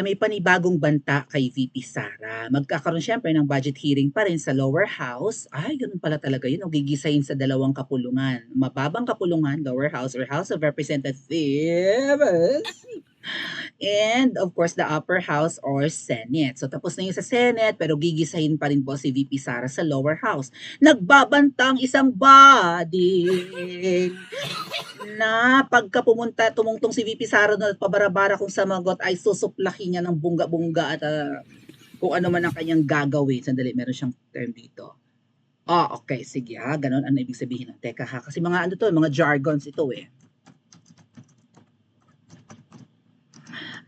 May panibagong banta kay VP Sara. Magkakaroon siyempre ng budget hearing pa rin sa lower house. Ay, ganun pala talaga yun. no? Gigisahin sa dalawang kapulungan. Mababang kapulungan, lower house or House of Representatives. And of course, the upper house or Senate. So tapos na yung sa Senate, pero gigisahin pa rin po si VP Sara sa lower house. Nagbabantang isang body na pagka pumunta, tumungtong si VP Sara na pabarabara kung samagot ay susuplakin niya ng bungga-bungga at ah, kung ano man ang kanyang gagawin. Sandali, meron siyang term dito. Ah, okay, sige ha, ganun ano ibig sabihin ng teka ha. Kasi mga ano to, mga jargons ito eh.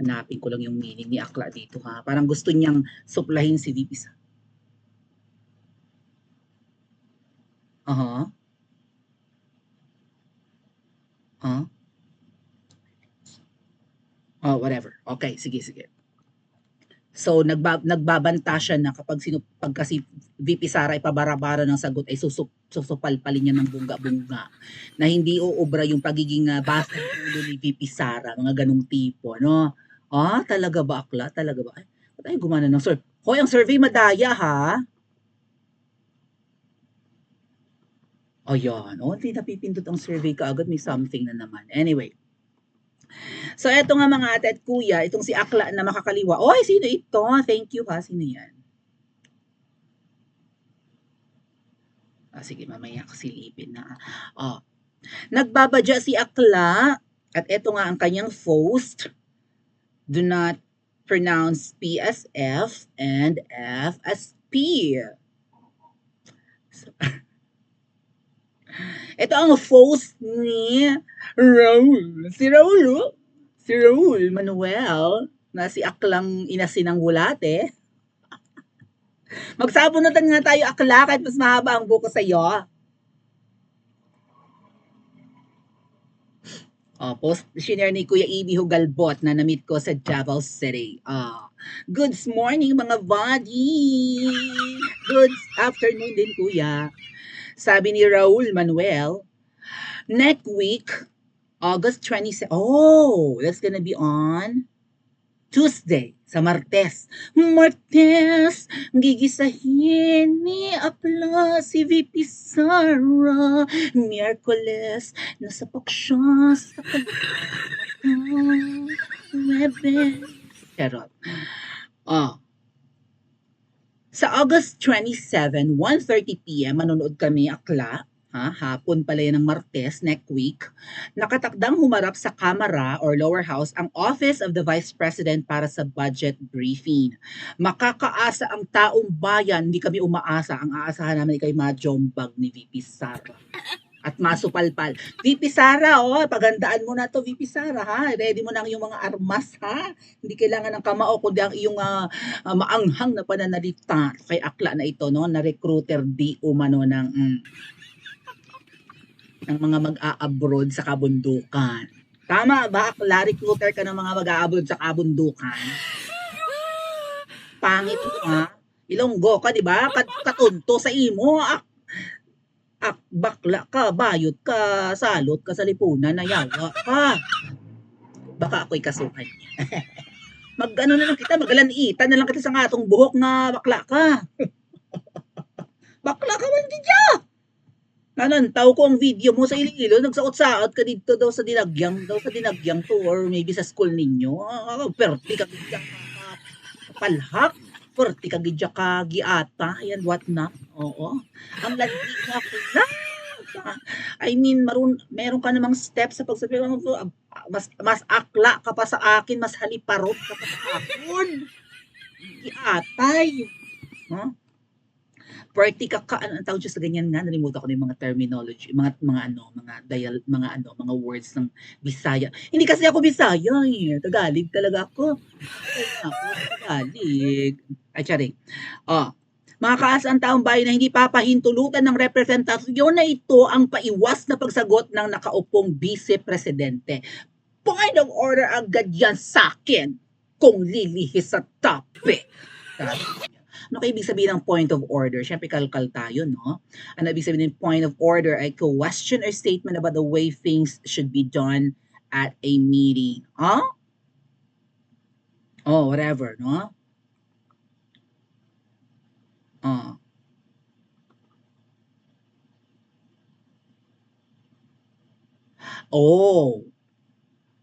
Hanapin ko lang yung meaning ni Akla dito ha. Parang gusto niyang suplahin si VP Sara. Aha. Huh? Oh, whatever. Okay, sige, sige. So, nagba, nagbabanta siya na kapag sino, pag kasi VP Sara ay pabarabara ng sagot ay susup, susupalpalin niya ng bunga-bunga na hindi uubra yung pagiging uh, basa ng ulo ni VP Sara, mga ganong tipo, no? Ah, talaga ba akla? Talaga ba? Ay, ay gumana ng survey? Hoy, ang survey madaya, ha? Ayan. O, hindi napipindot ang survey kaagad. May something na naman. Anyway. So, eto nga mga ate at kuya, itong si Akla na makakaliwa. Oy, sino ito? Thank you ha. Sino yan? Ah, sige, mamaya ako silipin na. Oh. Nagbabadya si Akla at eto nga ang kanyang post. Do not pronounce P as F and F as P. So, ito ang post ni Raul. Si Raul, oh. si Raul Manuel, na si Aklang inasinang bulate. Magsabunutan nga tayo akla kahit mas mahaba ang buko sa'yo. Oh, post share ni Kuya Ibi Hugalbot na namit ko sa Davao City. Ah, good morning mga body. Good afternoon din Kuya. Sabi ni Raul Manuel, next week, August 27. Oh, that's gonna be on Tuesday, sa Martes. Martes, gigisahin ni Apla si VP Sara. Miyerkules, nasapak siya sa Webes. Charot. Oh, sa August 27, 1.30pm, manonood kami akla, ha, hapon pala yan ng Martes, next week, nakatakdang humarap sa Kamara or lower house ang Office of the Vice President para sa budget briefing. Makakaasa ang taong bayan, hindi kami umaasa, ang aasahan namin kay Majombag ni VP Sara. At masupalpal. VP Sara, oh, pagandaan mo na to, VP Sara, ha? Ready mo na ang iyong mga armas, ha? Hindi kailangan ng kamao, kundi ang iyong ah, maanghang na pananalita kay akla na ito, no? Na recruiter di umano ng, mm, ng mga mag-a-abroad sa kabundukan. Tama ba, akla? Recruiter ka ng mga mag-a-abroad sa kabundukan? Pangit mo, ha? Ilonggo ka, di ba? Kat katunto sa imo. Ak, ak, bakla ka, bayot ka, salot ka sa lipunan, nayawa ka. Baka ako'y kasuhan niya. Mag ano na lang kita, magalanitan na lang kita sa atong buhok nga bakla ka. bakla ka man di dya. Nanantaw ko ang video mo sa Iloilo, nagsaot-saot ka dito daw sa dinagyang, daw sa dinagyang to, or maybe sa school ninyo. Ah, perti ka gidya ka, palhak, perti ka gidya ka, giata, and what not. Oo. Ang landi nga ko na. I mean, maroon, meron ka namang steps sa pagsabi mo, mas, mas akla ka pa sa akin, mas haliparot ka pa sa akin. Giatay. No? Perti ka ka, ang tawag sa ganyan nga, nalimutan ko na yung mga terminology, mga, mga ano, mga dial, mga ano, mga words ng Bisaya. Hindi kasi ako Bisaya eh. Tagalog talaga ako. Ako, Tagalog. Ay, charing. Oh, mga kaasang taong bayan na hindi papahintulutan ng representasyon na ito ang paiwas na pagsagot ng nakaupong vice-presidente. Point of order agad yan sa akin kung lilihis sa topic. Ano kayo ibig sabihin ng point of order? Siyempre, kalkal tayo, no? Ano ibig sabihin ng point of order ay question or statement about the way things should be done at a meeting. Huh? Oh, whatever, no? Oh. Oh.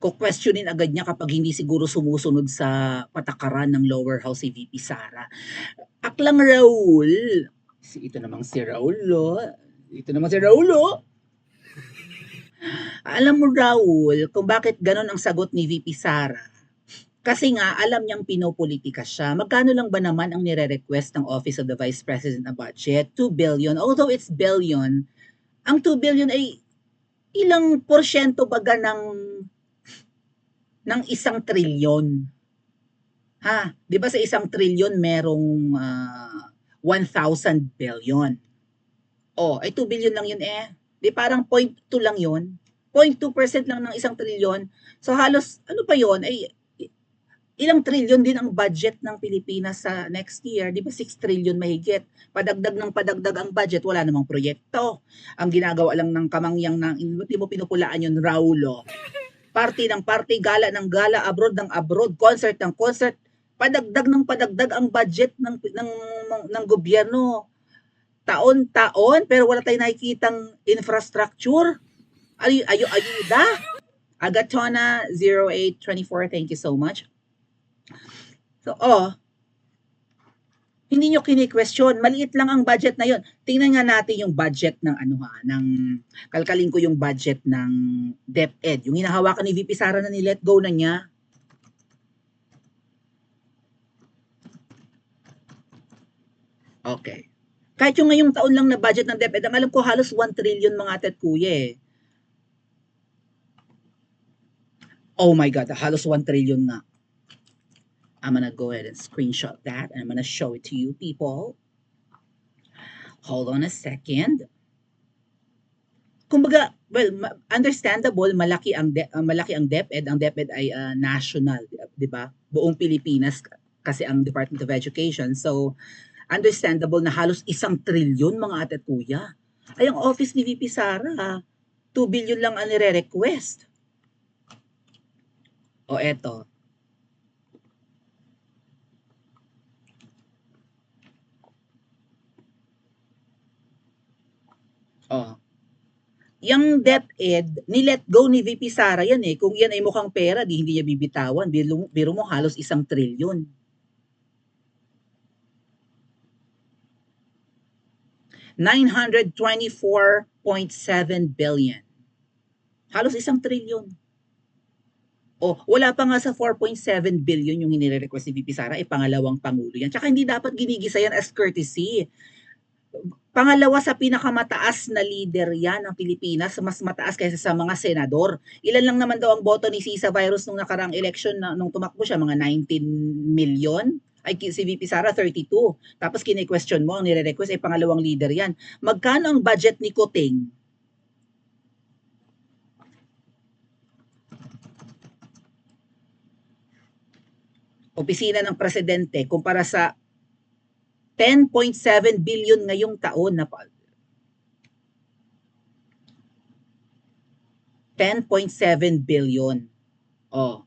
Ko-questionin agad niya kapag hindi siguro sumusunod sa patakaran ng lower house si VP Sara. Aklang Raul. Si ito namang si Raul, oh. Ito naman si Raul, oh. Alam mo, Raul, kung bakit ganon ang sagot ni VP Sara. Kasi nga, alam niyang pinopolitika siya. Magkano lang ba naman ang nire-request ng Office of the Vice President na budget? 2 billion. Although it's billion, ang 2 billion ay ilang porsyento baga ng ng isang trilyon? Ha? 'Di ba sa isang trilyon merong ah, 1,000 billion? Oh, ay 2 billion lang yun eh. Di parang 0.2 lang yun. 0.2% lang ng isang trilyon. So halos, ano pa yon ay ilang trilyon din ang budget ng Pilipinas sa next year. Di ba 6 trilyon mahigit? Padagdag ng padagdag ang budget, wala namang proyekto. Ang ginagawa lang ng kamangyang ng, hindi mo pinupulaan yun, Raulo. Party ng party, gala ng gala, abroad ng abroad, concert ng concert. Padagdag ng padagdag ang budget ng, ng, ng, ng gobyerno taon-taon pero wala tayong nakikitang infrastructure. Ay, ayo ayuda. Agatona 0824, thank you so much. So, oh, hindi nyo kini-question. Maliit lang ang budget na yon. Tingnan nga natin yung budget ng ano ha, ng kalkalin ko yung budget ng DepEd. Yung hinahawakan ni VP Sara na ni let go na niya. Okay. Kahit yung ngayong taon lang na budget ng DepEd, ang alam ko halos 1 trillion mga ate at kuya eh. Oh my God, halos 1 trillion nga. I'm gonna go ahead and screenshot that and I'm gonna show it to you people. Hold on a second. Kumbaga, well, understandable, malaki ang de- malaki ang DepEd. Ang DepEd ay uh, national, di ba? Buong Pilipinas kasi ang Department of Education. So, understandable na halos isang trilyon mga ate at kuya. Ay, ang office ni VP Sara, 2 billion lang ang nire-request. O eto, Oh. Yang DepEd, ni-let go ni VP Sara yan eh. Kung yan ay mukhang pera, di hindi niya bibitawan. Biro, biro mo halos isang trilyon. $924.7 billion. Halos isang trilyon. Oh, wala pa nga sa 4.7 billion yung hinire-request ni VP Sara, eh pangalawang pangulo yan. Tsaka hindi dapat ginigisa yan as courtesy. Pangalawa sa pinakamataas na leader yan ng Pilipinas, mas mataas kaysa sa mga senador. Ilan lang naman daw ang boto ni Sisa Virus nung nakarang election na, nung tumakbo siya, mga 19 million? Ay, si VP Sara, 32. Tapos kine-question mo, ang nire-request ay pangalawang leader yan. Magkano ang budget ni Kuting? Opisina ng Presidente kumpara sa 10.7 billion ngayong taon na 10.7 billion. Oh.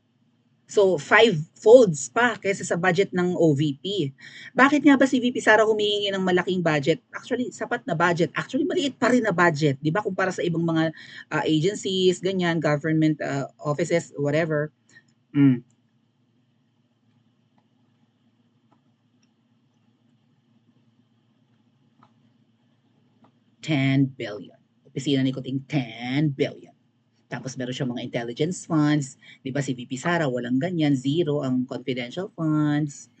So, five folds pa kaysa sa budget ng OVP. Bakit nga ba si VP Sara humihingi ng malaking budget? Actually, sapat na budget. Actually, maliit pa rin na budget. Di ba? Kumpara sa ibang mga uh, agencies, ganyan, government uh, offices, whatever. Mm. $10 billion. Opisina ni Kuting, 10 billion. Tapos meron siya mga intelligence funds. Di ba si VP Sara, walang ganyan. Zero ang confidential funds.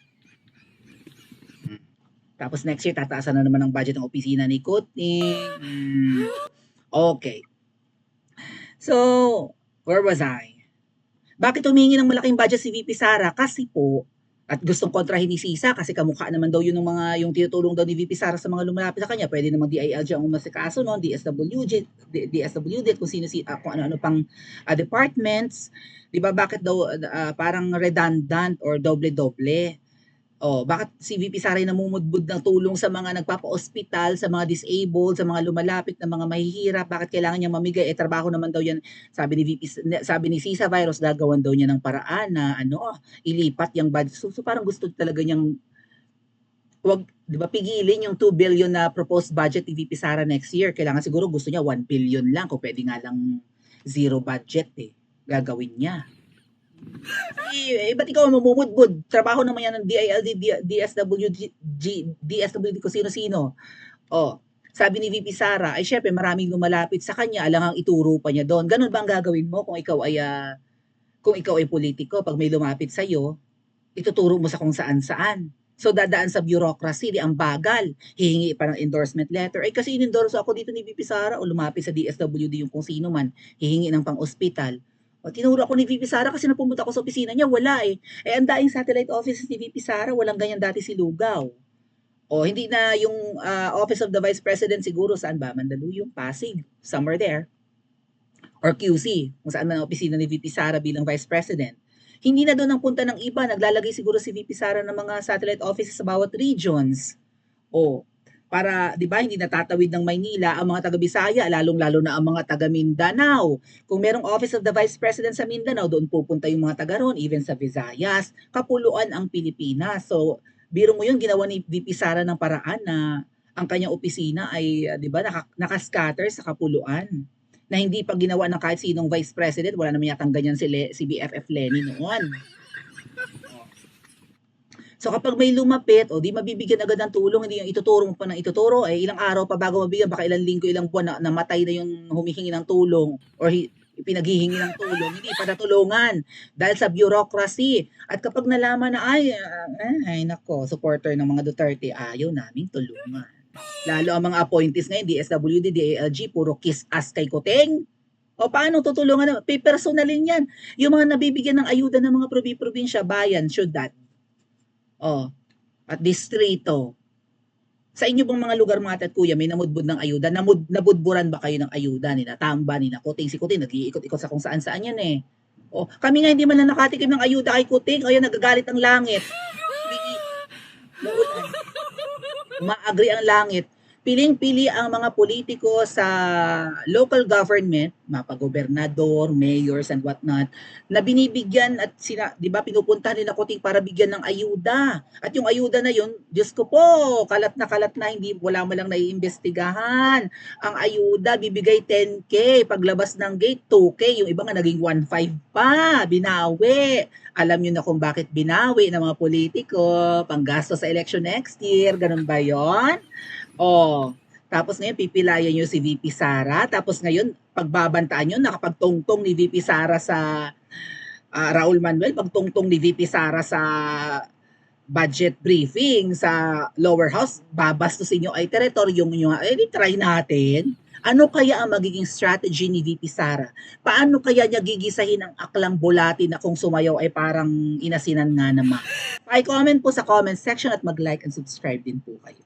Tapos next year, tataasan na naman ang budget ng opisina ni Kuting. Hmm. Okay. So, where was I? Bakit humingi ng malaking budget si VP Sara? Kasi po, at gustong kontrahin ni Sisa kasi kamukha naman daw yun ng mga yung tinutulong daw ni VP Sara sa mga lumalapit sa kanya. Pwede namang DILG ang umasikaso noon, DSWD, DSWD kung sino si uh, kung ano-ano pang uh, departments. 'Di ba bakit daw uh, parang redundant or doble-doble? Oh, bakit si VP Sara namumudbud ng tulong sa mga nagpapa-ospital, sa mga disabled, sa mga lumalapit na mga mahihirap, bakit kailangan niyang mamigay, eh, trabaho naman daw 'yan sabi ni VP sabi ni Sisa Virus gagawan daw niya ng paraan na ano, ilipat yang budget. So so parang gusto talaga niyang 'wag 'di ba pigilin yung 2 billion na proposed budget ni VP Sara next year. Kailangan siguro gusto niya 1 billion lang kung puwede nga lang zero budget, eh, gagawin niya. Eh, eh, ba't ikaw mamumudbud? Trabaho naman 'yan ng DILG, D DSWG G DSWD kung sino-sino. Oh, sabi ni VP Sara, ay siyempre maraming lumalapit sa kanya, alangang ituro pa niya do'n. Gano'n ba ang gagawin mo kung ikaw ay, ah, kung ikaw ay pulitiko 'pag may lumapit sa'yo, ituturo mo sa kung saan-saan. So dadaan sa bureaucracy, 'di ang bagal, hihingi pa ng endorsement letter, "Ay kasi inendorso ako dito ni VP Sara," o lumapit sa DSWD yung kung sino man, hihingi ng pang-ospital. "O tinuro ako ni VP Sara kasi nung pumunta ako sa opisina niya wala, eh." Eh, ang daing satellite offices ni VP Sara walang ganyan dati si Lugaw. O hindi na yung, ah, Office of the Vice President siguro saan ba, Mandaluyong, Pasig, somewhere there. Or QC, kung saan man ang opisina ni VP Sara bilang Vice President. Hindi na do'n ang punta ng iba, naglalagay siguro si VP Sara ng mga satellite offices sa bawat regions. Oh, para 'di ba hindi natatawid ng Maynila ang mga taga Bisaya, lalong-lalo na ang mga taga Mindanao. Kung merong Office of the Vice President sa Mindanao, doon pupunta yung mga taga ro'n, even sa Visayas. Kapuluan ang Pilipinas. So, biro mo 'yun ginawa ni VP Sara ng paraan na ang kanyang opisina ay, 'di ba naka naka-scatter sa kapuluan. Na hindi pa ginawa ng kahit sinong Vice President, wala naman yatang ganyan si Le si BFF Lenny noon. So kapag may lumapit, o 'di mabibigyan agad ng tulong, hindi yung ituturo mo pa ng ituturo, eh, ilang araw pa bago mabigyan, baka ilang linggo, ilang buwan na namatay na yung humihingi ng tulong or hi pinaghihingi ng tulong, hindi pa natulungan dahil sa bureaucracy. At kapag nalaman na, ay, ah, ay naku, supporter ng mga Duterte, ayaw naming tulungan. Lalo ang mga appointees ngayon, DSWD, DILG, puro kiss ass kay Kuting. O paano tutulungan na pepersonalin 'yan. Yung mga nabibigyan ng ayuda ng mga probi-probinsya, bayan, siyudad. Oh, at distrito. Sa inyo bang mga lugar mga ate at kuya may namudbud ng ayuda, namud nabudburan ba kayo ng ayuda nila Tamba, nila Kuting? Si Kuting nag-iikot-ikot sa kung saan-saan 'yan, eh. Oh, kami nga hindi man lang nakatikim ng ayuda kay Kuting, o 'yan nagagalit ang langit. Uma-agree ang langit. Piling-pili ang mga politiko sa local government, mapa-gobernador, mayors and what not, na binibigyan at sina 'di ba pinupuntahan nila Kuting para bigyan ng ayuda. At yung ayuda na yun, Diyos ko po, kalat na kalat na, hindi wala man lang naiimbestigahan. Ang ayuda bibigay 10K, paglabas ng gate 2K, yung iba nga naging 1.5 pa, binawi. Alam niyo na kung bakit binawi ng mga politiko, panggasto sa election next year, gano'n ba 'yon? Oh, tapos ngayon pipilayan niyo si VP Sara, tapos ngayon pagbabantaan niyo nakapagtungtong ni VP Sara sa, ah, Raul Manuel, pagtungtong ni VP Sara sa budget briefing sa lower house, babastusin yung ay teritoryong niyo, eh, di try natin. Ano kaya ang magiging strategy ni VP Sara? Paano kaya niya gigisahin ang aklang bulati na kung sumayaw ay parang inasinan nga naman? Pa-comment po sa comment section at mag-like and subscribe din po kayo.